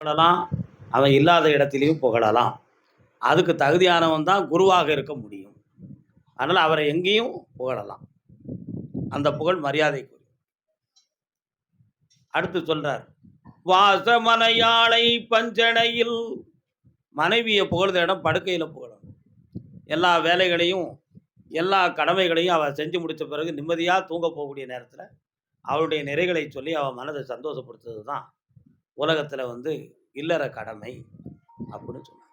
புகழலாம் அவன் இல்லாத இடத்திலையும் புகழலாம். அதுக்கு தகுதியானவன் தான் குருவாக இருக்க முடியும். அதனால் அவரை எங்கேயும் புகழலாம். அந்த புகழ் மரியாதைக்குரிய அடுத்து சொல்றார் வாசமனையாளை பஞ்சனையில் மனைவியை புகழ்ந்த இடம் படுக்கையில் புகழணும் எல்லா வேலைகளையும் எல்லா கடமைகளையும் அவள் செஞ்சு முடித்த பிறகு நிம்மதியாக தூங்க போகக்கூடிய நேரத்தில் அவளுடைய நிறைகளை சொல்லி அவள் மனதை சந்தோஷப்படுத்துறது தான் உலகத்தில் வந்து இல்லற கடமை அப்படின்னு சொன்னாங்க.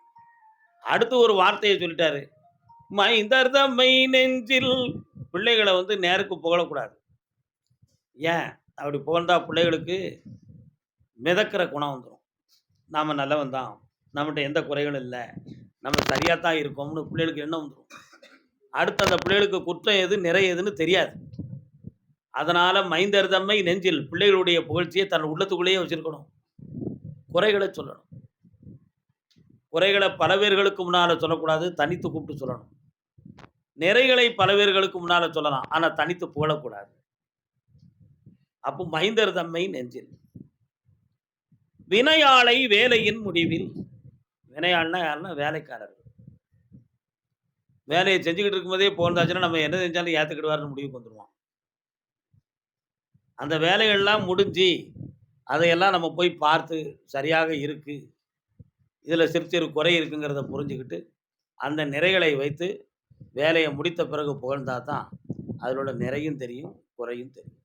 அடுத்து ஒரு வார்த்தையை சொல்லிட்டாரு. மைந்தர் தம்மை நெஞ்சில் பிள்ளைகளை வந்து நேருக்கு புகழக்கூடாது. ஏன்? அப்படி புகழ்ந்தா பிள்ளைகளுக்கு மிதக்கிற குணம் வந்துடும் நாம் நல்லவன் தான். நம்மகிட்ட எந்த குறைகளும் இல்லை. நம்ம சரியாக தான் இருக்கோம்னு பிள்ளைகளுக்கு எண்ணம் வந்துடும் அடுத்து அந்த பிள்ளைகளுக்கு குற்றம் எது நிறை எதுன்னு தெரியாது. அதனால் மைந்தர் தம்மை நெஞ்சில் பிள்ளைகளுடைய புகழ்ச்சியை தன் உள்ளத்துக்குள்ளேயே வச்சிருக்கணும். குறைகளை சொல்லணும். குறைகளை பல பேர்களுக்கு முன்னால் சொல்லக்கூடாது தனித்து கூப்பிட்டு சொல்லணும். நிறைகளை பல பேர்களுக்கு முன்னால் சொல்லலாம் ஆனால் தனித்து புகழக்கூடாது. அப்போ மைந்தர் தம்மை நெஞ்சில். வினையாளை வேலையின் முடிவில். வினையாள்னா யாருன்னா வேலைக்காரர் வேலையை செஞ்சுக்கிட்டு இருக்கும்போதே போந்தாச்சுன்னா நம்ம என்ன செஞ்சாலும் ஏற்றுக்கிடுவார்னு முடிவுக்கு வந்துடுவோம் அந்த வேலைகள்லாம் முடிஞ்சு அதையெல்லாம் நம்ம போய் பார்த்து சரியாக இருக்குது இதில் சிறு சிறு குறை இருக்குங்கிறத புரிஞ்சுக்கிட்டு அந்த நிறைகளை வைத்து வேலையை முடித்த பிறகு புகழ்ந்தா தான் அதனோட நிறையும் தெரியும் குறையும் தெரியும்.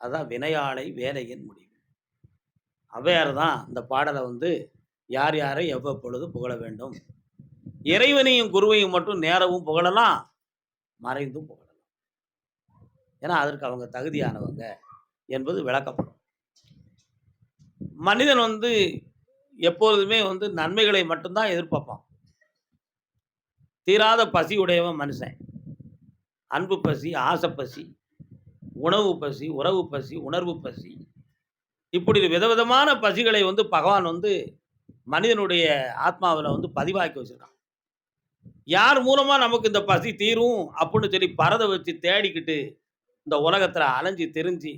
அதுதான் வினையாளை வேலையின் முடிவு. அவ்வையார் தான் இந்த பாடலை வந்து யார் யாரை எவ்வப்பொழுது புகழ வேண்டும். இறைவனையும் குருவையும் மட்டும் நேரவும் புகழலாம் மறைந்தும் புகழலாம். ஏன்னா அதற்கு அவங்க தகுதியானவங்க என்பது விளக்கப்படும். மனிதன் வந்து எப்பொழுதுமே வந்து நன்மைகளை மட்டும்தான் எதிர்பார்ப்பான். தீராத பசி உடையவன் மனுஷன். அன்பு பசி ஆசை பசி உணவு பசி உறவு பசி உணர்வு பசி. இப்படி விதவிதமான பசிகளை வந்து பகவான் வந்து மனிதனுடைய ஆத்மாவில் வந்து பதிவாக்கி வச்சிருக்கான். யார் மூலமாக நமக்கு இந்த பசி தீரும் அப்படின்னு சொல்லி பறதை வச்சு தேடிக்கிட்டு இந்த உலகத்தில் அலைஞ்சு தெரிஞ்சு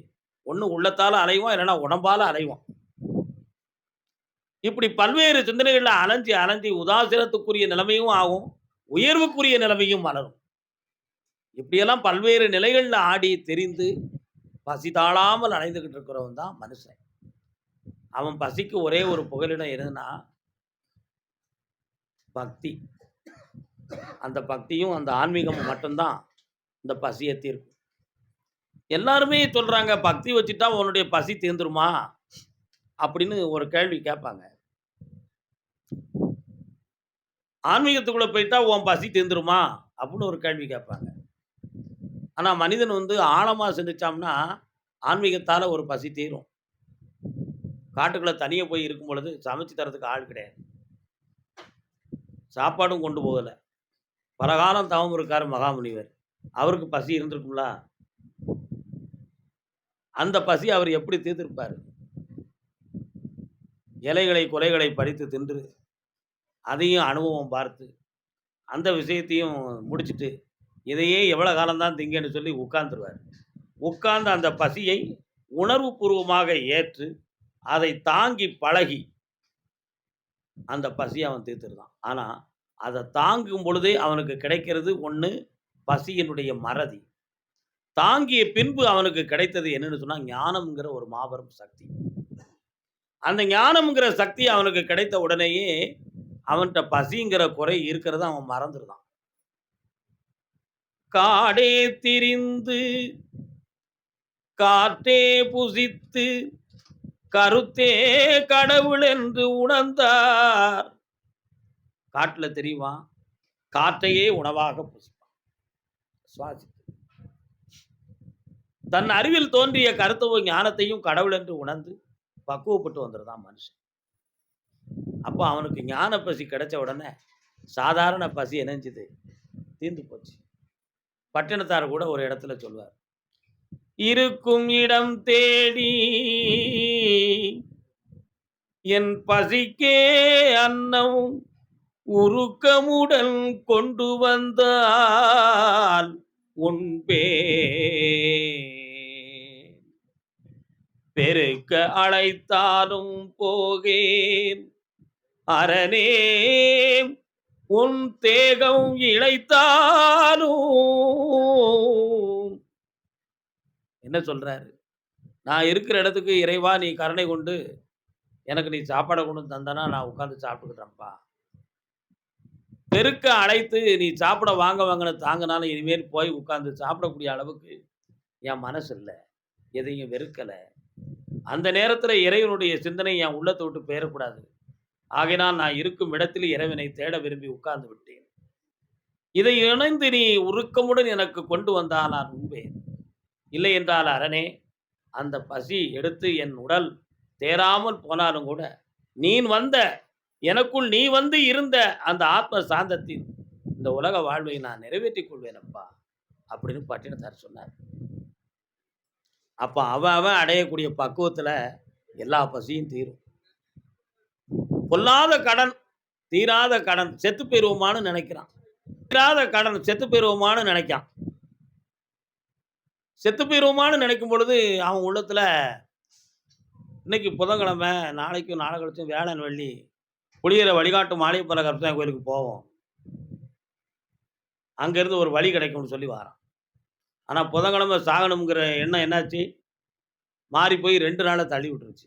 ஒன்று உள்ளத்தால் அலைவோம் இல்லைன்னா உடம்பால் அலைவோம் இப்படி பல்வேறு சிந்தனைகளில் அலைஞ்சி அலைஞ்சு உதாசீனத்துக்குரிய நிலைமையும் ஆகும் உயர்வுக்குரிய நிலைமையும் மலரும் இப்படியெல்லாம் பல்வேறு நிலைகளில் ஆடி தெரிந்து பசி தாழாமல் அலைந்துகிட்டு இருக்கிறவன் தான் மனுஷன். அவன் பசிக்கு ஒரே ஒரு புகலிடம் எதுனா பக்தி. அந்த பக்தியும் அந்த ஆன்மீகமும் மட்டும்தான் இந்த பசியை தீர்க்கும். எல்லாருமே சொல்றாங்க பக்தி வச்சுட்டா உன்னுடைய பசி தீர்ந்துருமா? அப்படின்னு ஒரு கேள்வி கேட்பாங்க. ஆன்மீகத்துக்குள்ள போயிட்டா உன் பசி தீர்ந்துருமா? அப்படின்னு ஒரு கேள்வி கேட்பாங்க. ஆனா மனிதன் வந்து ஆழமா சிந்திச்சாம்னா ஆன்மீகத்தால ஒரு பசி தீரும். காட்டுக்குள்ள தனியாக போய் இருக்கும் பொழுது சமைச்சு தரதுக்கு ஆள் கிடையாது. சாப்பாடும் கொண்டு போகல. பலகாலம் தவம் இருக்கார் மகாமுனிவர். அவருக்கு பசி இருந்திருக்கும்ல? அந்த பசி அவர் எப்படி தீர்த்திருப்பார்? இலைகளை குலைகளை படித்து தின்று அதையும் அனுபவம் பார்த்து அந்த விஷயத்தையும் முடிச்சுட்டு இதையே எவ்வளோ காலம்தான் திங்கன்னு சொல்லி உட்கார்ந்துருவார். உட்கார்ந்து அந்த பசியை உணர்வுபூர்வமாக ஏற்று அதை தாங்கி பழகி அந்த பசியை அவன் தீர்த்துருந்தான் ஆனால் அதை தாங்கும் பொழுதே அவனுக்கு கிடைக்கிறது ஒன்று பசியினுடைய மறதி. தாங்கிய பின்பு அவனுக்கு கிடைத்தது என்னன்னு சொன்னால் ஞானம்ங்கிற ஒரு மாபெரும் சக்தி. அந்த ஞானம்ங்கிற சக்தி அவனுக்கு கிடைத்த உடனேயே அவன்கிட்ட பசிங்கிற குறை இருக்கிறத அவன் மறந்துடுதான். காடே திரிந்து காற்றே புசித்து கருத்தே கடவுள் என்று உணர்ந்தார். காட்டுல தெரியுமா? காற்றையே உணவாக புசிப்பான். சுவாசித்து தன் அறிவில் தோன்றிய கருத்துவ ஞானத்தையும் கடவுள் என்று உணர்ந்து பக்குவப்பட்டு வந்துடுதான் மனுஷன். அப்போ அவனுக்கு ஞான பசி கிடைச்ச உடனே சாதாரண பசி இணைஞ்சுது தீர்ந்து போச்சு. பட்டினத்தார் கூட ஒரு இடத்துல சொல்வார். இருக்கும் இடம் தேடி என் பசிக்கே அன்னம் உருக்கமுடன் கொண்டு வந்தால் உன்பே பெருக்க அழைத்தாலும் போகேன். அரணே உன் தேகம் இழைத்தாலும். என்ன சொல்றாரு? நான் இருக்கிற இடத்துக்கு இறைவா நீ கருணை கொண்டு எனக்கு நீ சாப்பாடை கொண்டு தந்தனா நான் உட்காந்து சாப்பிட்டுக்கிறேன்ப்பா. பெருக்க அழைத்து நீ சாப்பிட வாங்க வாங்கின தாங்கினாலும் இனிமேல் போய் உட்காந்து சாப்பிடக்கூடிய அளவுக்கு என் மனசு இல்லை. எதையும் வெறுக்கலை. அந்த நேரத்தில் இறைவனுடைய சிந்தனை என் உள்ளத்தை விட்டு பெயரக்கூடாது ஆகையினால் நான் இருக்கும் இடத்தில் இறைவனை தேட விரும்பி உட்கார்ந்து விட்டேன். இதை இணைந்து நீ உருக்கமுடன் எனக்கு கொண்டு வந்தால் நான் உண்பேன். இல்லை என்றால் அரணே அந்த பசி எடுத்து என் உடல் தேராமல் போனாலும் கூட நீ வந்த எனக்குள் நீ வந்து இருந்த அந்த ஆத்ம சாந்தத்தின் இந்த உலக வாழ்வை நான் நிறைவேற்றிக் கொள்வேனப்பா அப்படின்னு பட்டினத்தார் சொன்னார். அப்போ அவன் அவன் அடையக்கூடிய பக்குவத்துல எல்லா பசியும் தீரும். பொல்லாத கடன் தீராத கடன் செத்து போயிருவோமான்னு நினைக்கிறான். தீராத கடன் செத்து போயிருவோமான்னு நினைக்கான் செத்து போயிருவோமான்னு நினைக்கும் பொழுது அவன் உள்ளத்துல இன்னைக்கு புதன்கிழமை நாளைக்கும் நாளை கழிச்சும் வேளன் வெள்ளி புளியரை வழிகாட்டும் பல கருப்பசாமி கோயிலுக்கு போவோம். அங்கேருந்து ஒரு வழி கிடைக்கும்னு சொல்லி வாரான். ஆனால் புதன்கிழமை சாகணுங்கிற எண்ணம் என்னாச்சு? மாறி போய் ரெண்டு நாளை தள்ளி விட்டுருச்சு.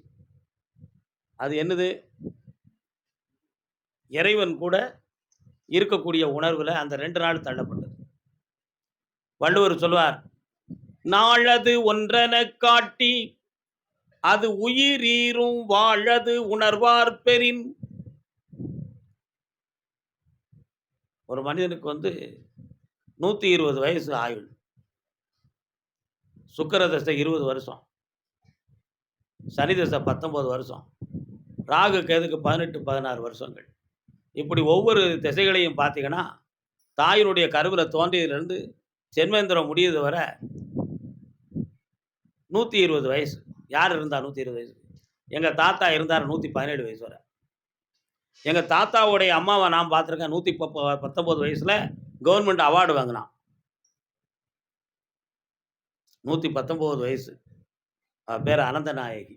அது என்னது? இறைவன் கூட இருக்கக்கூடிய உணர்வில் அந்த ரெண்டு நாள் தள்ளப்பட்டது. வள்ளுவர் சொல்வார் நாளது ஒன்றென காட்டி அது உயிரீரும் வாழது உணர்வார் பெறின் ஒரு மனிதனுக்கு வந்து நூற்றி இருபது வயசு ஆயுள். சுக்கர தசை இருபது வருஷம். சனி தசை வருஷம். ராகு கேதுக்கு பதினெட்டு பதினாறு வருஷங்கள். இப்படி ஒவ்வொரு திசைகளையும் பார்த்தீங்கன்னா தாயினுடைய கருவில் தோன்றியதுலேருந்து சென்மேந்திரம் முடியது வரை நூற்றி இருபது வயசு. யார் இருந்தால் நூற்றி இருபது வயசு? எங்கள் தாத்தா இருந்தார் நூற்றி பதினேழு வயசு வரை. எங்கள் தாத்தாவுடைய அம்மாவை நான் பார்த்துருக்கேன் நூற்றி பத்தொம்போது வயசில் கவர்மெண்ட் அவார்டு வாங்கினான். நூற்றி பத்தொம்போது வயசு பேர் அனந்தநாயகி.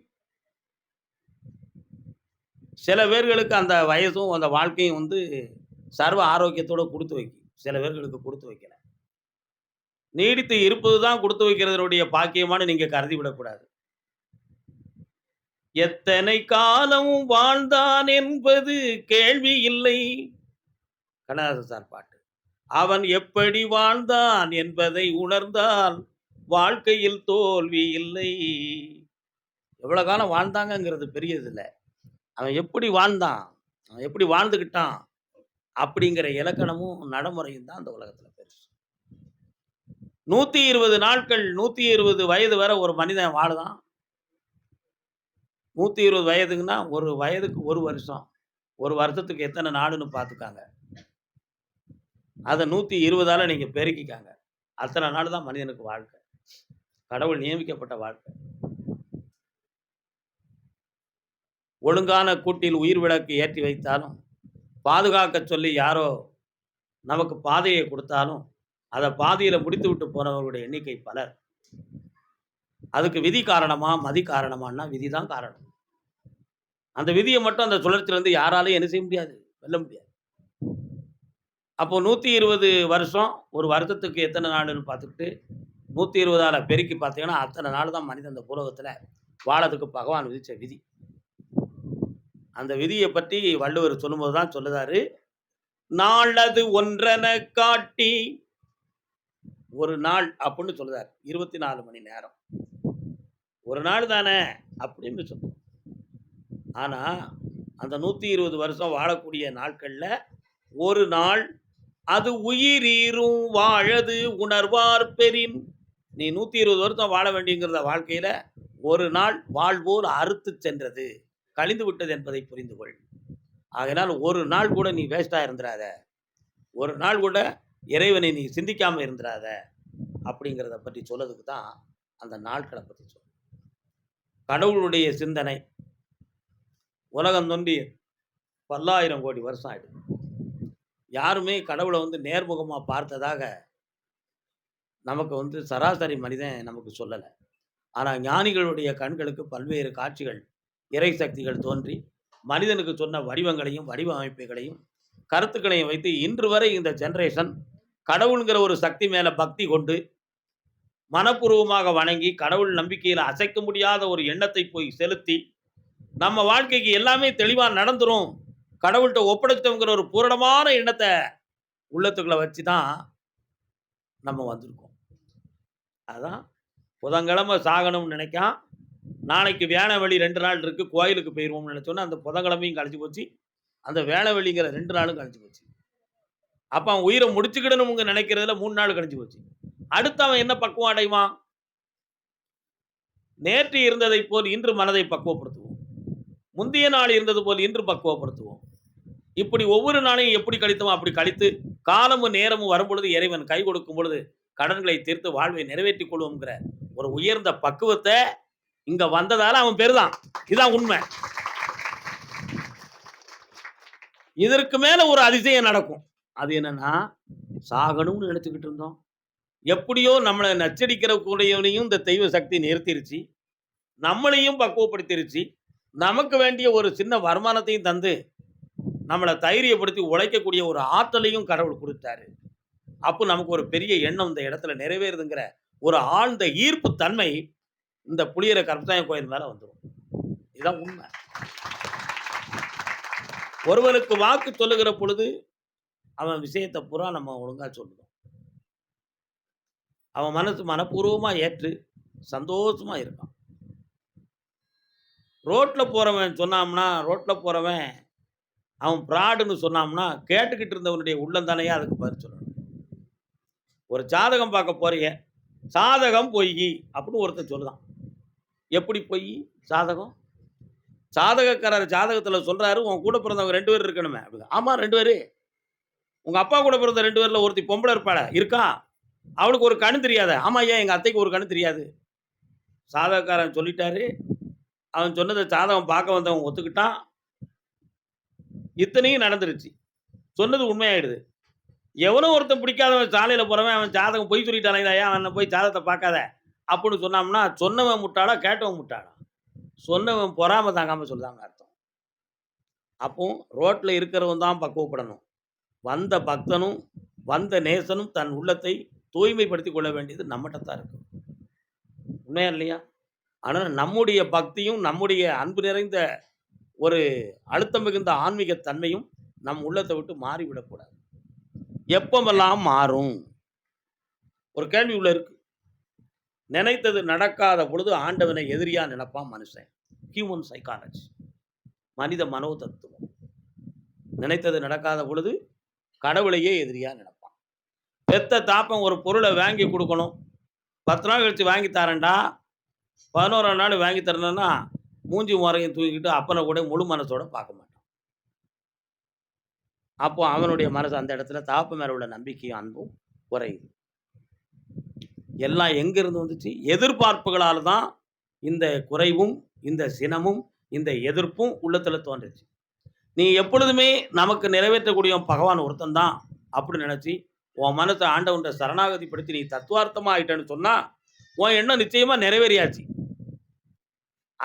சில பேர்களுக்கு அந்த வயசும் அந்த வாழ்க்கையும் வந்து சர்வ ஆரோக்கியத்தோட கொடுத்து வைக்கும். சில பேர்களுக்கு கொடுத்து வைக்கல. நீடித்து இருப்பது தான் கொடுத்து வைக்கிறதனுடைய பாக்கியமான நீங்க கருதி விடக்கூடாது. எத்தனை காலம் வாழ்ந்தான் என்பது கேள்வி இல்லை. கண்ணதாசன் சார் பாட்டு. அவன் எப்படி வாழ்ந்தான் என்பதை உணர்ந்தால் வாழ்க்கையில் தோல்வி இல்லை. எவ்வளவு காலம் வாழ்ந்தாங்கங்கிறது பெரியது இல்லை அவன் எப்படி வாழ்ந்தான்? அவன் எப்படி வாழ்ந்துக்கிட்டான் அப்படிங்கிற இலக்கணமும் நடைமுறையும் தான் அந்த உலகத்துல பெருசு. நூத்தி இருபது நாட்கள் நூத்தி இருபது வயது வரை ஒரு மனிதன் வாழுதான். நூத்தி இருபது வயதுங்கன்னா ஒரு வயதுக்கு ஒரு வருஷம். ஒரு வருஷத்துக்கு எத்தனை நாடுன்னு பார்த்துக்காங்க. அதை நூத்தி இருபதால் நீங்க பெருக்கிக்காங்க. அத்தனை நாள் தான் மனிதனுக்கு வாழ்க்கை. கடவுள் நியமிக்கப்பட்ட வாழ்க்கை. ஒழுங்கான கூட்டில் உயிர் விளக்கு ஏற்றி வைத்தாலும் பாதுகாக்க சொல்லி யாரோ நமக்கு பாதையை கொடுத்தாலும் அதை பாதையில முடித்து விட்டு போனவர்களுடைய எண்ணிக்கை பலர். அதுக்கு விதி காரணமா மதி காரணமான்னா விதி தான் காரணம். அந்த விதியை மட்டும் அந்த சுழற்சியிலேருந்து யாராலையும் என்ன செய்ய முடியாது வெல்ல முடியாது. அப்போ நூற்றி இருபது வருஷம் ஒரு வருஷத்துக்கு எத்தனை நாடுன்னு பார்த்துக்கிட்டு நூற்றி இருபதால் பெருக்கி பார்த்தீங்கன்னா அத்தனை நாள் தான் மனிதன் இந்த பூலகத்தில் வாழறதுக்கு பகவான் விதித்த விதி. அந்த விதியை பற்றி வள்ளுவர் சொல்லும்போது தான் சொல்லுதாரு. நாளது ஒன்றென காட்டி ஒரு நாள் அப்படின்னு சொல்லுதார். இருபத்தி நாலு மணி நேரம். ஒரு நாள் தானே அப்படின்னு சொல்லுவோம் ஆனால் அந்த நூற்றி இருபது வருஷம் வாழக்கூடிய நாட்களில் ஒரு நாள் அது உயிரீரும் வாழது உணர்வார் பெரின் நீ நூற்றி இருபது வருஷம் வாழ வேண்டியங்கிறத வாழ்க்கையில் ஒரு நாள் வாழ்வோர் அறுத்து சென்றது. கழிந்து விட்டது என்பதை புரிந்து கொள் ஆகினால் ஒரு நாள் கூட நீ வேஸ்டாக இருந்துடாத ஒரு நாள் கூட இறைவனை நீ சிந்திக்காமல் இருந்துடாத அப்படிங்கிறத பற்றி சொல்லதுக்கு தான் அந்த நாட்களை பற்றி சொல். கடவுளுடைய சிந்தனை. உலகம் தொண்டி பல்லாயிரம் கோடி வருஷம் ஆயிடுது. யாருமே கடவுளை வந்து நேர்முகமாக பார்த்ததாக நமக்கு வந்து சராசரி மனிதன் நமக்கு சொல்லலை. ஆனால் ஞானிகளுடைய கண்களுக்கு பல்வேறு காட்சிகள் இறை சக்திகள் தோன்றி மனிதனுக்கு சொன்ன வடிவங்களையும் வடிவமைப்புகளையும் கருத்துக்களையும் வைத்து இன்று வரை இந்த ஜென்ரேஷன் கடவுள்ங்கிற ஒரு சக்தி மேலே பக்தி கொண்டு மனப்பூர்வமாக வணங்கி கடவுள் நம்பிக்கையில் அசைக்க முடியாத ஒரு எண்ணத்தை போய் செலுத்தி நம்ம வாழ்க்கைக்கு எல்லாமே தெளிவாக நடந்துரும். கடவுள்கிட்ட ஒப்படைத்தோங்கிற ஒரு பூரணமான எண்ணத்தை உள்ளத்துக்களை வச்சு தான் நம்ம வந்திருக்கோம். அதான் புதன்கிழமை சாகணும்னு நினைக்கான். நாளைக்கு வேளவெளி ரெண்டு நாள் இருக்கு கோயிலுக்கு போயிடுவோம்னு நினைச்சோன்னா அந்த புதன்கிழமையும் கழிச்சு போச்சு. அந்த வேளவெளிங்கிற ரெண்டு நாளும் கழிச்சு போச்சு. அப்போ அவன் உயிரை முடிச்சுக்கிடணும்னு நினைக்கிறதுல மூணு நாள் கழிச்சு போச்சு. அடுத்து அவன் என்ன பக்குவம் அடைவான்? நேற்று இருந்ததை போல் இன்று மனதை பக்குவப்படுத்துவோம். முந்தைய நாள் இருந்தது போல் இன்று பக்குவப்படுத்துவோம். இப்படி ஒவ்வொரு நாளையும் எப்படி கழித்தோம் அப்படி கழித்து காலமும் நேரமும் வரும்பொழுது இறைவன் கை கொடுக்கும் பொழுது கடன்களை தீர்த்து வாழ்வை நிறைவேற்றிக் கொள்வோங்கிற ஒரு உயர்ந்த பக்குவத்தை இங்க வந்ததால அவன் பெருதான். இதான் உண்மை. இதற்கு மேல ஒரு அதிசயம் நடக்கும். அது என்னன்னா சாகணும்னு நினைச்சுக்கிட்டு இருந்தோம். எப்படியோ நம்மளை நச்சடிக்கிற கூடியவனையும் இந்த தெய்வ சக்தி நிறுத்திருச்சு. நம்மளையும் பக்குவப்படுத்திருச்சு. நமக்கு வேண்டிய ஒரு சின்ன வருமானத்தையும் தந்து நம்மளை தைரியப்படுத்தி உழைக்கக்கூடிய ஒரு ஆற்றலையும் கடவுள் கொடுத்தாரு. அப்போ நமக்கு ஒரு பெரிய எண்ணம் இந்த இடத்துல நிறைவேறுதுங்கிற ஒரு ஆழ்ந்த ஈர்ப்பு தன்மை இந்த புளியரை கருப்பசாமி கோயில் மேல வந்துடும் இதுதான் உண்மை. ஒருவனுக்கு வாக்கு சொல்லுகிற பொழுது அவன் விஷயத்தை பூரா நம்ம ஒழுங்கா சொல்லணும் அவன் மனசு மனப்பூர்வமா ஏற்று சந்தோஷமா இருக்கான். ரோட்ல போறவன் சொன்னாம்னா ரோட்ல போறவன் அவன் ப்ராடுன்னு சொன்னாம்னா கேட்டுக்கிட்டு இருந்தவனுடைய உள்ளந்தானையே அதுக்கு பதில் சொல்லணும். ஒரு ஜாதகம் பார்க்க போறீங்க சாதகம் பொய் அப்படின்னு ஒருத்தன் சொல்லுதான். எப்படி பொய் ஜாதகம் ஜாதகக்காரர் ஜாதகத்தில் சொல்கிறாரு உன் கூட பிறந்தவங்க ரெண்டு பேர் இருக்கணுமே. அப்படி ஆமாம் ரெண்டு பேர். உங்கள் அப்பா கூட பிறந்த ரெண்டு பேரில் ஒருத்தி பொம்பளை இருப்பாள இருக்கா? அவளுக்கு ஒரு கணு தெரியாத. ஆமாம் ஏன் எங்கள் அத்தைக்கு ஒரு கணு தெரியாது. சாதகக்காரன் சொல்லிட்டாரு. அவன் சொன்னதை ஜாதகம் பார்க்க வந்தவன் ஒத்துக்கிட்டான். இத்தனையும் நடந்துருச்சு. சொன்னது உண்மையாயிடுது. எவனோ ஒருத்தன் பிடிக்காதவன் சாலையில் போகிறவன் அவன் ஜாதகம் பொய் சொல்லிட்டானே ஐயா அவனை போய் ஜாதகத்தை பார்க்காத? அப்படின்னு சொன்னோம்னா சொன்னவன் முட்டாளா கேட்டவன் முட்டாளா? சொன்னவன் பொறாம தாங்காமல் சொல்லுதாங்க அர்த்தம். அப்போ ரோட்டில் இருக்கிறவன் தான் பக்குவப்படணும். வந்த பக்தனும் வந்த நேசனும் தன் உள்ளத்தை தூய்மைப்படுத்திக் கொள்ள வேண்டியது நம்மகிட்ட தான் இருக்கு. உண்மையா இல்லையா? ஆனால் நம்முடைய பக்தியும் நம்முடைய அன்பு நிறைந்த ஒரு அழுத்தம் மிகுந்த ஆன்மீக தன்மையும் நம் உள்ளத்தை விட்டு மாறிவிடக்கூடாது எப்பமெல்லாம் மாறும்? ஒரு கேள்வி உள்ள இருக்கு. நினைத்தது நடக்காத பொழுது ஆண்டவனை எதிரியா நினைப்பான் மனுஷன். ஹியூமன் சைக்காலஜி மனித மனோ தத்துவம் நினைத்தது நடக்காத பொழுது கடவுளையே எதிரியா நினைப்பான். பெத்த தாப்பம் ஒரு பொருளை வாங்கி கொடுக்கணும். பத்து நாள் கழிச்சு வாங்கி தரேன்டா. பதினோரா நாள் வாங்கி தரணும்னா மூஞ்சி முறையும் தூக்கிக்கிட்டு அப்பனை கூட முழு மனசோட பார்க்க மாட்டேன். அப்போ அவனுடைய மனசு அந்த இடத்துல தாப்பு மேல உள்ள நம்பிக்கையும் அன்பும் குறையுது. எல்லாம் எங்கிருந்து வந்துச்சு? எதிர்பார்ப்புகளால் தான் இந்த குறைவும் இந்த சினமும் இந்த எதிர்ப்பும் உள்ளத்தில் தோன்றுச்சு. நீ எப்பொழுதுமே நமக்கு நிறைவேற்றக்கூடிய பகவான் ஒருத்தன் தான் அப்படின்னு நினச்சி உன் மனசை ஆண்டவன்ட்ட சரணாகதிப்படுத்தி நீ தத்துவார்த்தமாக ஆயிட்டேன்னு சொன்னால் உன் எண்ணம் நிச்சயமாக நிறைவேறியாச்சு.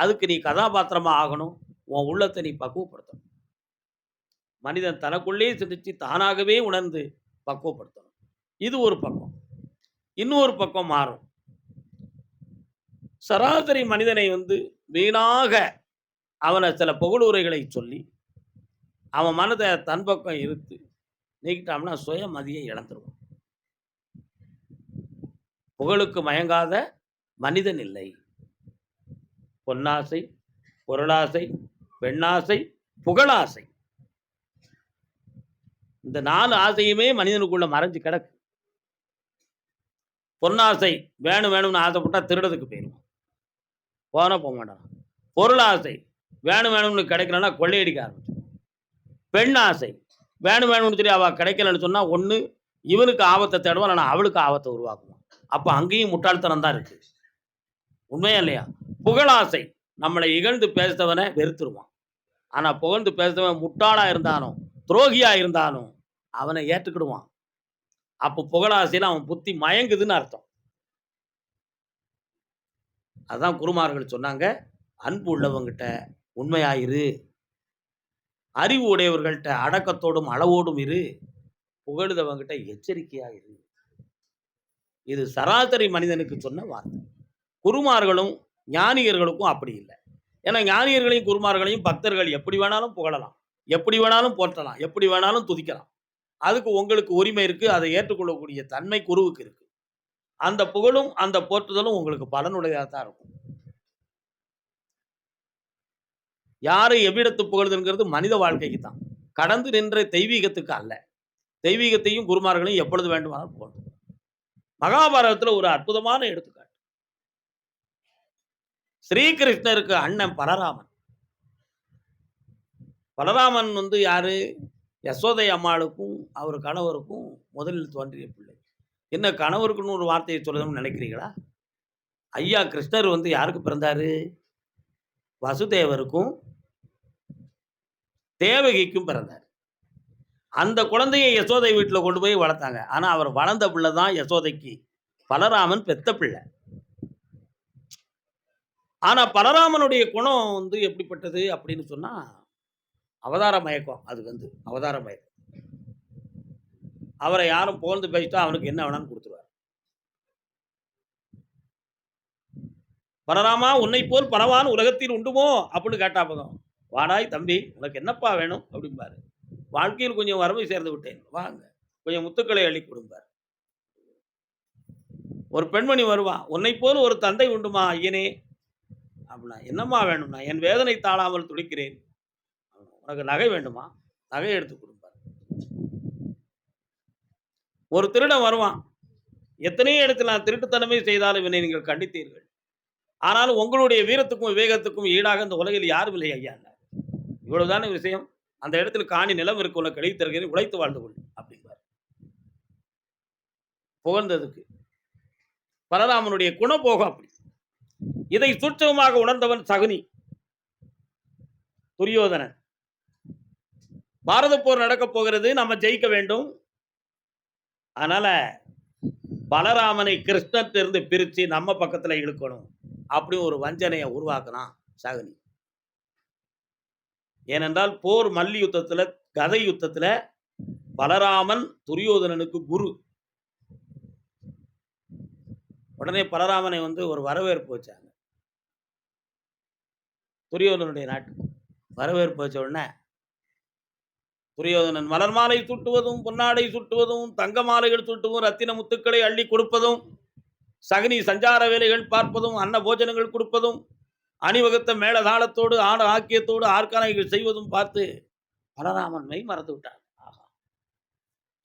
அதுக்கு நீ கதாபாத்திரமாக ஆகணும். உன் உள்ளத்தை நீ பக்குவப்படுத்தணும். மனிதன் தனக்குள்ளே சிந்திச்சு தானாகவே உணர்ந்து பக்குவப்படுத்தணும். இது ஒரு பக்கம். இன்னொரு பக்கம் மாறும். சராசரி மனிதனை வந்து வீணாக அவனை சில புகழுரைகளை சொல்லி அவன் மனதை தன் பக்கம் இருத்து நீக்கிட்டோம்னா சுயமதியை இழந்துருவான். புகழுக்கு மயங்காத மனிதன் இல்லை. பொன்னாசை பொருளாசை பெண்ணாசை புகழாசை. இந்த நாலு ஆசையுமே மனிதனுக்குள்ள மறைஞ்சு கிடக்கு. பொன்னாசை வேணும் வேணும்னு ஆசைப்பட்டா திருடதுக்கு போயிடுவான் போன போக மாட்டான். பொருளாசை வேணும் வேணும்னு கிடைக்கலன்னா கொள்ளையடிக்க ஆரம்பிச்சு பெண் ஆசை வேணும் வேணும்னு சொல்லி அவள் கிடைக்கலன்னு சொன்னால் ஒன்று இவனுக்கு ஆபத்தை தேடுவான் இல்லைனா அவளுக்கு ஆபத்தை உருவாக்குவான். அப்போ அங்கேயும் முட்டாள்தனம் தான் இருக்கு. உண்மையா இல்லையா? புகழாசை நம்மளை இகழ்ந்து பேசுறவனை வெறுத்துருவான். ஆனால் புகழ்ந்து பேசுறவன் முட்டாளாக இருந்தாலும் துரோகியா இருந்தாலும் அவனை ஏற்றுக்கிடுவான் அப்போ புகழாசையில் அவன் புத்தி மயங்குதுன்னு அர்த்தம். அதான் குருமார்கள் சொன்னாங்க அன்பு உள்ளவங்கிட்ட உண்மையாயிரு அறிவு உடையவர்கள்ட்ட அடக்கத்தோடும் அளவோடும் இரு. புகழுதவங்கிட்ட எச்சரிக்கையா இரு. இது சராசரி மனிதனுக்கு சொன்ன வார்த்தை. குருமார்களும் ஞானியர்களுக்கும் அப்படி இல்லை. ஏன்னா ஞானியர்களையும் குருமார்களையும் பக்தர்கள் எப்படி வேணாலும் புகழலாம். எப்படி வேணாலும் போற்றலாம் எப்படி வேணாலும் துதிக்கலாம். அதுக்கு உங்களுக்கு உரிமை இருக்கு அதை ஏற்றுக்கொள்ளக்கூடிய தன்மை குருவுக்கு இருக்கு. அந்த புகழும் அந்த போற்றுதலும் உங்களுக்கு பலனுடையதாக தான் இருக்கும். யாரை எவ்விடத்து புகழுதுங்கிறது மனித வாழ்க்கைக்கு தான். கடந்து நின்ற தெய்வீகத்துக்கு அல்ல. தெய்வீகத்தையும் குருமார்களையும் எப்பொழுது வேண்டுமானாலும் போகணும் மகாபாரதத்துல ஒரு அற்புதமான எடுத்துக்காட்டு. ஸ்ரீகிருஷ்ணருக்கு அண்ணன் பலராமன். பலராமன் வந்து யாரு? யசோதை அம்மாளுக்கும் அவர் கணவருக்கும் முதலில் தோன்றிய பிள்ளை. என்ன கணவருக்குன்னு ஒரு வார்த்தையை சொல்லணும்னு நினைக்கிறீங்களா ஐயா கிருஷ்ணர் வந்து யாருக்கு பிறந்தாரு? வசுதேவருக்கும் தேவகிக்கும் பிறந்தார். அந்த குழந்தையை யசோதை வீட்டில் கொண்டு போய் வளர்த்தாங்க. ஆனால் அவர் வளர்ந்த பிள்ளை தான் யசோதைக்கு. பலராமன் பெத்த பிள்ளை. ஆனால் பலராமனுடைய குணம் வந்து எப்படிப்பட்டது அப்படின்னு சொன்னால் அவதார மயக்கம். அது வந்து அவதார மயக்கம். அவரை யாரும் புகழ்ந்து பேசிட்டா அவனுக்கு என்ன வேணாலும் கொடுத்துருவார். பலராமா உன்னை போல் பலவான் உலகத்தில் உண்டுமோ? அப்படின்னு கேட்டா போதும். வாடாய் தம்பி உனக்கு என்னப்பா வேணும்? அப்படிம்பாரு. வாழ்க்கையில் கொஞ்சம் வறுமை சேர்ந்து விட்டேன். வாங்க. கொஞ்சம் முத்துக்களை அள்ளி கொடுப்பார் ஒரு பெண்மணி வருவா உன்னை போல் ஒரு தந்தை உண்டுமா ஐயனே? அப்படின்னா என்னம்மா வேணும்னா என் வேதனை தாழாமல் துடிக்கிறேன். உனக்கு நகை வேண்டுமா? நகை எடுத்து கொடுப்பார் ஒரு திருடன் வருவான். எத்தனையோ இடத்துல நான் திருட்டுத்தனமே செய்தாலும் இவனை நீங்கள் கண்டித்தீர்கள். ஆனாலும் உங்களுடைய வீரத்துக்கும் விவேகத்துக்கும் ஈடாக இந்த உலகில் யாரும் இல்லை ஐயா இவ்வளவுதான விஷயம்? அந்த இடத்துல காணி நிலம் இருக்கு உனக்கு எழுதி தருகிறேன் உழைத்து வாழ்ந்து கொள் அப்படிங்கிறார் புகழ்ந்ததுக்கு. பலராமனுடைய குணபோகம் அப்படி. இதை சூட்சமமாக உணர்ந்தவன் சகுனி துரியோதனன். பாரத போர் நடக்க போகிறது நம்ம ஜெயிக்க வேண்டும். அதனால பலராமனை கிருஷ்ணத்திலிருந்து பிரித்து நம்ம பக்கத்தில் இழுக்கணும். அப்படி ஒரு வஞ்சனையை உருவாக்கினான் சாகனி. ஏனென்றால் போர் மல்லி யுத்தத்தில் கதை யுத்தத்தில் பலராமன் துரியோதனனுக்கு குரு. உடனே பலராமனை வந்து ஒரு வரவேற்பு வச்சாங்க. துரியோதனுடைய நாட்டுக்கு வரவேற்பு வச்ச உடனே துரியோதனன் மலர் மாலை சுட்டுவதும் பொன்னாடை சுட்டுவதும் தங்க மாலைகள் சுட்டுவதும் ரத்தின முத்துக்களை அள்ளி கொடுப்பதும் சகனி சஞ்சார வேலைகள் பார்ப்பதும் அன்ன போஜனங்கள் கொடுப்பதும் அணிவகுத்த மேளதாளத்தோடு ஆட ஆக்கியத்தோடு ஆர்கானைகள் செய்வதும் பார்த்து பலராமன் மெய் மறந்து விட்டார் ஆஹா.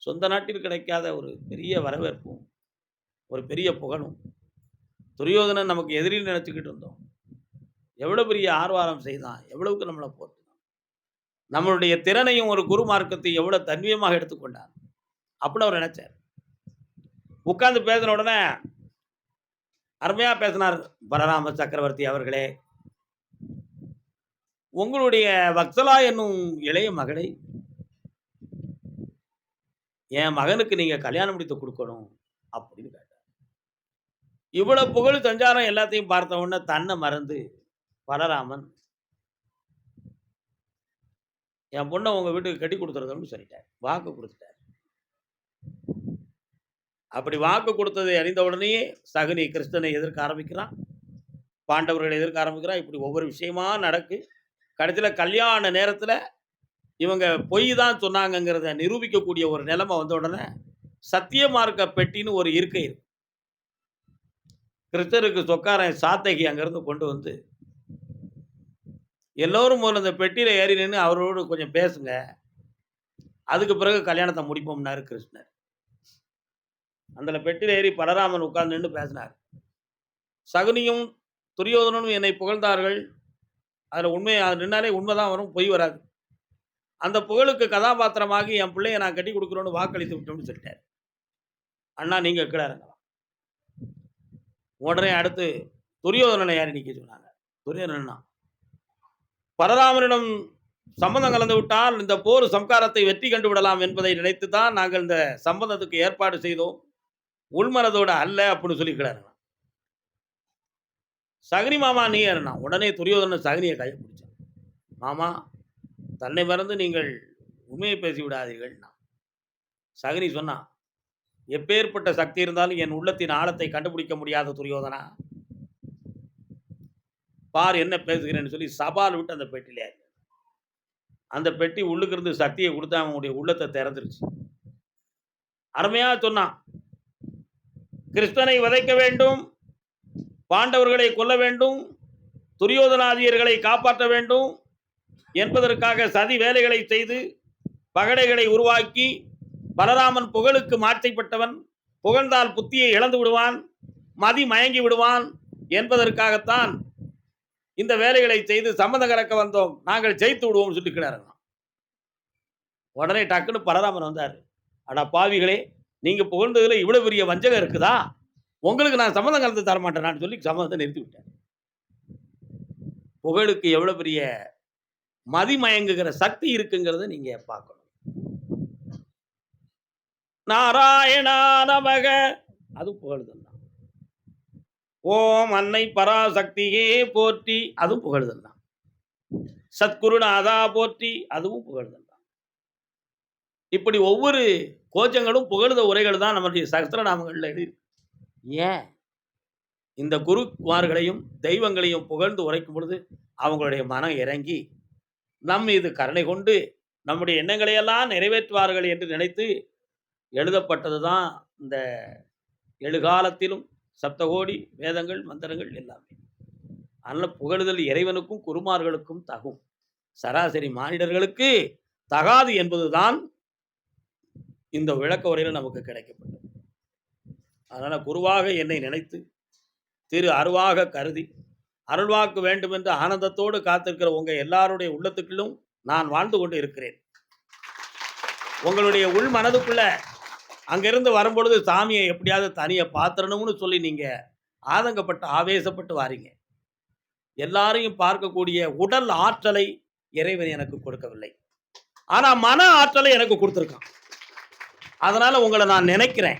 சொந்த நாட்டில் கிடைக்காத ஒரு பெரிய வரவேற்பும் ஒரு பெரிய புகழும். துரியோதனன் நமக்கு எதிரில் நினச்சிக்கிட்டு இருந்தோம். எவ்வளோ பெரிய ஆர்வாரம் செய்தான் எவ்வளவுக்கு நம்மளை போட்டு நம்மளுடைய திறனையும் ஒரு குரு மார்க்கத்தையும் எவ்வளோ தன்வியமாக எடுத்துக்கொண்டார்? அப்படின்னு அவர் நினைச்சார். உட்கார்ந்து பேசின உடனே அருமையாக பேசினார் பலராம சக்கரவர்த்தி அவர்களே. உங்களுடைய வக்சலா என்னும் இளைய மகளை என் மகனுக்கு நீங்க கல்யாணம் முடித்து கொடுக்கணும் அப்படின்னு கேட்டார். இவ்வளவு புகழ் சஞ்சாரம் எல்லாத்தையும் பார்த்த உடனே தன்னை மறந்து பலராமன் என் பொண்ணை உங்கள் வீட்டுக்கு கட்டி கொடுத்துறதுன்னு சொல்லிட்டார் வாக்கு கொடுத்துட்டார். அப்படி வாக்கு கொடுத்ததை அறிந்த உடனே சகுனி கிருஷ்ணனை எதிர்க்க ஆரம்பிக்கிறான். பாண்டவர்களை எதிர்க்க ஆரம்பிக்கிறான். இப்படி ஒவ்வொரு விஷயமா நடக்கு. கடைசியில் கல்யாண நேரத்தில் இவங்க பொய் தான் சொன்னாங்கங்கிறத நிரூபிக்கக்கூடிய ஒரு நிலைமை வந்த உடனே சத்தியமார்க்க பெட்டின்னு ஒரு இருக்கை இருக்கு. கிறிஸ்தருக்கு சொக்காரன் சாத்தகி அங்கேருந்து கொண்டு வந்து எல்லோரும் முதல்ல இந்த பெட்டியில் ஏறி நின்று அவரோடு கொஞ்சம் பேசுங்க. அதுக்கு பிறகு கல்யாணத்தை முடிப்போம்னாரு கிருஷ்ணர். அந்த பெட்டியில் ஏறி பலராமன் உட்கார்ந்து நின்று பேசினார். சகுனியும் துரியோதனனும் என்னை புகழ்ந்தார்கள். அதில் உண்மை அது நின்னாலே உண்மைதான் வரும் பொய் வராது. அந்த புகழுக்கு கதாபாத்திரமாகி என் பிள்ளைய நான் கட்டி கொடுக்குறோன்னு வாக்களித்து விட்டோம்னு சொல்லிட்டார். அண்ணா நீங்கள் கீழே இறங்கலாம். உடனே அடுத்து துரியோதனனை ஏறி நிற்க சொன்னாங்க. துரியோதனா பரராமனிடம் சம்பந்தம் கலந்து விட்டால் இந்த போர் சம்காரத்தை வெற்றி கண்டு விடலாம் என்பதை நினைத்து தான் நாங்கள் இந்த சம்பந்தத்துக்கு ஏற்பாடு செய்தோம். உள்மனதோட அல்ல அப்படின்னு சொல்லிக்கிறாரு சகுனி மாமா நீ ஏறினா உடனே துரியோதனன் சகுனியை கைப்பிடிச்சான் மாமா தன்னை மறந்து நீங்கள் உண்மையை பேசி விடாதீர்கள் சகுனி சொன்னான் எப்பேற்பட்ட சக்தி இருந்தாலும் என் உள்ளத்தின் ஆழத்தை கண்டுபிடிக்க முடியாத துரியோதனா. பார் என்ன பேசுகிறேன்னு சொல்லி சவால் விட்டு அந்த பெட்டியில அந்த பெட்டி உள்ளுக்கு இருந்து சக்தியை கொடுத்து அவனுடைய உள்ளத்தை திறந்துருச்சு. அருமையாக சொன்னான். கிருஷ்ணனை வதைக்க வேண்டும் பாண்டவர்களை கொல்ல வேண்டும் துரியோதனாதியர்களை காப்பாற்ற வேண்டும் என்பதற்காக சதி வேலைகளை செய்து பகடைகளை உருவாக்கி பலராமன் புகழுக்கு மாற்றைப்பட்டவன் புகழ்ந்தால் புத்தியை இழந்து விடுவான் மதி மயங்கி விடுவான் என்பதற்காகத்தான் இந்த வேலைகளை செய்து சம்மதம் கறக்க வந்தோம். நாங்கள் ஜெயித்து விடுவோம் சொல்லிக்கிறாருங்க உடனே டக்குன்னு பலராமன் வந்தார். அடா பாவிகளே நீங்க புகழ்ந்ததுல இவ்வளவு பெரிய வஞ்சகம் இருக்குதா? உங்களுக்கு நான் சம்மதம் கலந்து தர நான் சொல்லி சம்மதத்தை நிறுத்தி விட்டேன். புகழுக்கு எவ்வளோ பெரிய மதிமயங்குகிற சக்தி இருக்குங்கிறத நீங்க பார்க்கணும். நாராயணா நமக. அது புகழுதல் தான். ஓம் அன்னை பராசக்தியே போற்றி அதுவும் புகழுதல் தான். சத்குருநாதா போற்றி அதுவும் புகழுதல் தான். இப்படி ஒவ்வொரு கோச்சங்களும் புகழுத உரைகள் தான் நம்மளுடைய சகஸ்திரநாமங்களில் எழுதி ஏன்? இந்த குருமார்களையும் தெய்வங்களையும் புகழ்ந்து உரைக்கும் பொழுது அவங்களுடைய மனம் இறங்கி நம் மீது கருணை கொண்டு நம்முடைய எண்ணங்களை எல்லாம் நிறைவேற்றுவார்கள் என்று நினைத்து எழுதப்பட்டது தான் இந்த எழுகாலத்திலும் சப்தகோடி வேதங்கள் மந்திரங்கள் எல்லாமே. அதனால் புகழுதல் இறைவனுக்கும் குருமார்களுக்கும் தகும். சராசரி மானிடர்களுக்கு தகாது என்பதுதான் இந்த விளக்க உரையில் நமக்கு கிடைக்கப்பட்டது. அதனால் குருவாக என்னை நினைத்து திரு அருவாக கருதி அருள்வாக்கு வேண்டும் என்று ஆனந்தத்தோடு காத்திருக்கிற உங்கள் எல்லாருடைய உள்ளத்துக்குள்ளும் நான் வாழ்ந்து கொண்டு இருக்கிறேன். உங்களுடைய உள் மனதுக்குள்ள அங்கேருந்து வரும்பொழுது சாமியை எப்படியாவது தனியை பாத்திரணும்னு சொல்லி நீங்கள் ஆதங்கப்பட்டு ஆவேசப்பட்டு வாரீங்க. எல்லாரையும் பார்க்கக்கூடிய உடல் ஆற்றலை இறைவன் எனக்கு கொடுக்கவில்லை. ஆனால் மன ஆற்றலை எனக்கு கொடுத்துருக்கான். அதனால் உங்களை நான் நினைக்கிறேன்.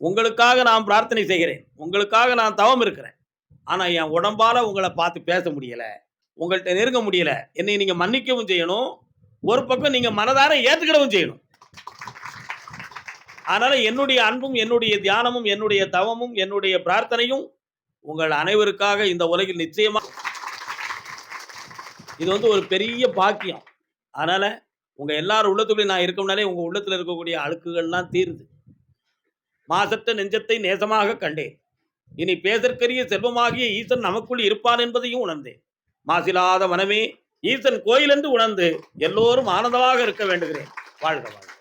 உங்களுக்காக நான் பிரார்த்தனை செய்கிறேன். உங்களுக்காக நான் தவம் இருக்கிறேன். ஆனால் என் உடம்பால் உங்களை பார்த்து பேச முடியலை. உங்கள்கிட்ட நெருங்க முடியலை. என்னை நீங்கள் மன்னிக்கவும் செய்யணும். ஒரு பக்கம் நீங்கள் மனதார ஏற்றுக்கிடவும் செய்யணும். அதனால என்னுடைய அன்பும் என்னுடைய தியானமும் என்னுடைய தவமும் என்னுடைய பிரார்த்தனையும் உங்கள் அனைவருக்காக இந்த உலகில் நிச்சயமா இது வந்து ஒரு பெரிய பாக்கியம். அதனால உங்க எல்லாரும் உள்ளத்துக்குள்ளே நான் இருக்கும்னாலே உங்க உள்ளத்துல இருக்கக்கூடிய அழுக்குகள்லாம் தீருது. மாசற்ற நெஞ்சத்தை நேசமாக கண்டேன். இனி பேசற்கரிய செல்வமாகிய ஈசன் நமக்குள் இருப்பான் என்பதையும் உணர்ந்தேன். மாசிலாத மனமே ஈசன் கோயில் என்று உணர்ந்து எல்லோரும் ஆனந்தமாக இருக்க வேண்டுகிறேன். வாழ்க வாழ்க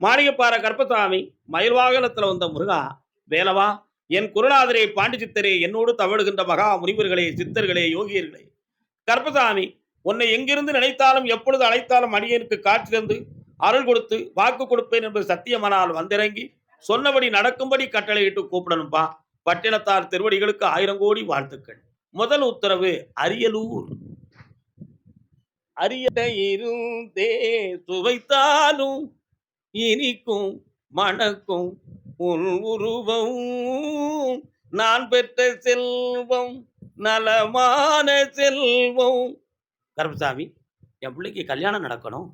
மாளிகைப்பாறை கற்பசாமி மயில் வாகனத்துல வந்த முருகா வேலவா என் குருநாதரே பாண்டிச்சித்தரே என்னோடு தவழுகின்ற மகா முனிவர்களே சித்தர்களே யோகியர்களே. கற்பசாமி உன்னை எங்கிருந்து நினைத்தாலும் எப்பொழுது அழைத்தாலும் அடியனுக்கு காட்சி தந்து அருள் கொடுத்து வாக்கு கொடுப்பேன் என்பது சத்தியமானால் வந்திறங்கி சொன்னபடி நடக்கும்படி கட்டளையிட்டு கூப்பிடணும்பா. பட்டினத்தார் திருவடிகளுக்கு ஆயிரம் கோடி வாழ்த்துக்கள். முதல் உத்தரவு அரியலூர். அரிய இருந்தே சுவைத்தாலும் இனிக்கும் மணக்கும் உன் உருவம். நான் பெற்ற செல்வம் நலமான செல்வம். கருப்பசாமி என் பிள்ளைக்கு கல்யாணம் நடக்கணும்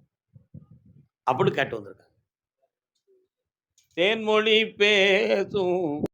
அப்படின்னு கேட்டு வந்திருக்காங்க தேன்மொழி பேசும்